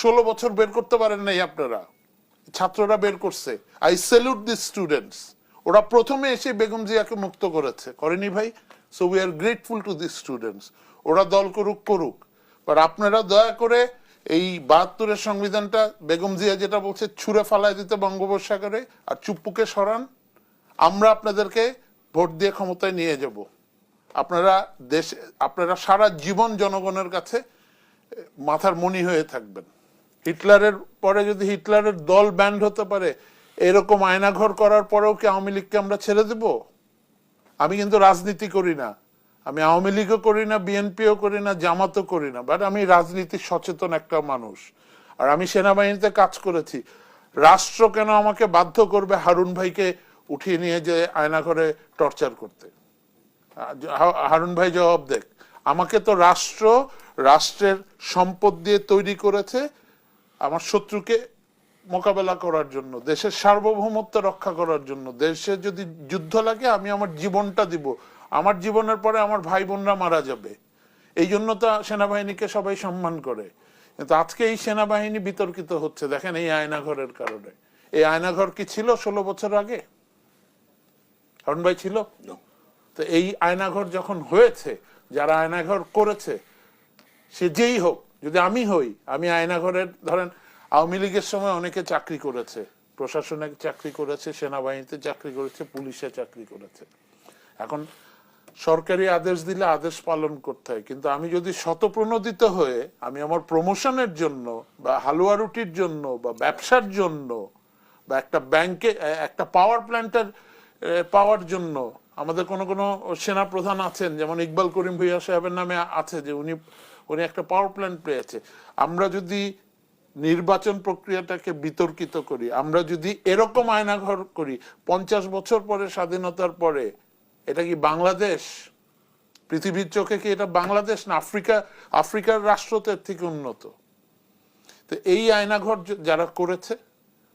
ষোলো বছর বের করতে পারেন নাই আপনারা। ছাত্ররা বের করছে। আই স্যালুট দি স্টুডেন্টস ওরা প্রথমে এসে বেগম জিয়াকে মুক্ত করেছে। করেনি ভাই? So we are grateful to the students ওরা দল করুক করুক। বাট আপনারা দয়া করে এই বাহাত্তরের সংবিধানটা বেগম জিয়া যেটা বলছে, ছুঁড়ে ফালায় দিতে বঙ্গোপসাগরে আর চুপ্পুকে সরান। আমরা আপনাদেরকে ভোট দিয়ে ক্ষমতায় নিয়ে যাব। আপনারা দেশ, আপনারা সারা জীবন জনগণের কাছে মাথার মনি হয়ে থাকবেন। হিটলারের পরে যদি হিটলারের দল ব্যান্ড হতে পারে, এরকম আয়নাঘর করার পরেও কি আওয়ামী লীগকে আমরা ছেড়ে দেব? আমি কিন্তু রাজনীতি করি না। আমি আওয়ামী লীগও করি না, বিএনপিও করি না, জামাতও করি না বাট আমি রাজনীতি সচেতন একটা মানুষ। আর আমি সেনাবাহিনীতে কাজ করেছি। রাষ্ট্র কেন আমাকে বাধ্য করবে হারুন ভাইকে উঠিয়ে নিয়ে যে আয়নাঘরে টর্চার করতে? হারুন ভাই জবাব দেখ। আমাকে তো রাষ্ট্র, রাষ্ট্রের সম্পদ দিয়ে তৈরি করেছে আমার শত্রুকে মোকাবেলা করার জন্য দেশের সার্বভৌমত্ব রক্ষা করার জন্য দেশে যদি যুদ্ধ লাগে আমি আমার জীবনটা দিব। আমার জীবনের পরে আমার ভাই বোনরা মারা যাবে। এই জন্য তো সেনাবাহিনীকে সবাই সম্মান করে। কিন্তু আজকে এই সেনাবাহিনী বিতর্কিত হচ্ছে দেখেন এই আয়নাঘরের কারণে। এই আয়নাঘর কি ছিল ষোলো বছর আগে? হারুন ভাই ছিল? তো এই আয়নাঘর যখন হয়েছে যারা আয়নাঘর করেছে সে যেই হোক যদি আমি হই, আমি আয়নাঘরের, ধরেন, আওয়ামী লীগের সময় অনেকে চাকরি করেছে, প্রশাসনে চাকরি করেছে, সেনাবাহিনীতে চাকরি করেছে, পুলিশে চাকরি করেছে। এখন সরকারি আদেশ দিলে আদেশ পালন করতে হয়, কিন্তু আমি যদি শতপ্রণোদিত হয়ে, আমি আমার প্রমোশনের জন্য বা হালুয়া রুটির জন্য বা ব্যবসার জন্য বা একটা ব্যাংকে, একটা পাওয়ার প্ল্যান্টের পাওয়ার জন্য আমাদের কোনো কোনো সেনা প্রধান আছেন, যেমন ইকবাল করিম ভুইয়া সাহেবের নামে আছে যে উনি উনি একটা পাওয়ার প্ল্যান্ট পেয়েছে। আমরা যদি নির্বাচন প্রক্রিয়াটাকে বিতর্কিত করি, আমরা যদি এরকম আয়নাঘর করি, পঞ্চাশ বছর পরে, স্বাধীনতার পরে, এটা কি বাংলাদেশ? পৃথিবীর চোখে কি এটা বাংলাদেশ না আফ্রিকা, আফ্রিকার রাষ্ট্রতের থেকে উন্নত? তো এই আয়নাঘর যারা করেছে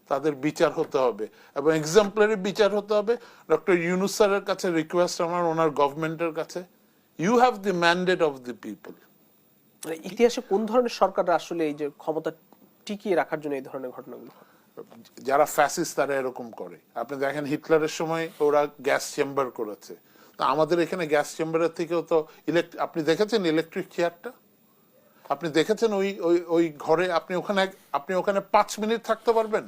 তাদের বিচার হতে হবে। এবং এক্সাম্পলারি বিচার হতে হবে। ডক্টর ইউনুস স্যারের কাছে রিকোয়েস্ট আমার ওনার গভর্নমেন্টের কাছে। You have the mandate of the people ইতিহাসে কোন ধরনের সরকাররা আসলে এই যে ক্ষমতা টিকিয়ে রাখার জন্য এই ধরনের ঘটনাগুলো যারা ফ্যাসিস তারা এরকম করে। আপনি দেখেন হিটলারের সময় ওরা গ্যাস চেম্বার করেছে। তো আমাদের এখানে গ্যাস চেম্বারের থেকেও তো ইলেকট্রিক আপনি দেখেছেন ইলেকট্রিক চেয়ারটা আপনি দেখেছেন ওই ওই ওই ঘরে আপনি ওখানে আপনি ওখানে পাঁচ মিনিট থাকতে পারবেন?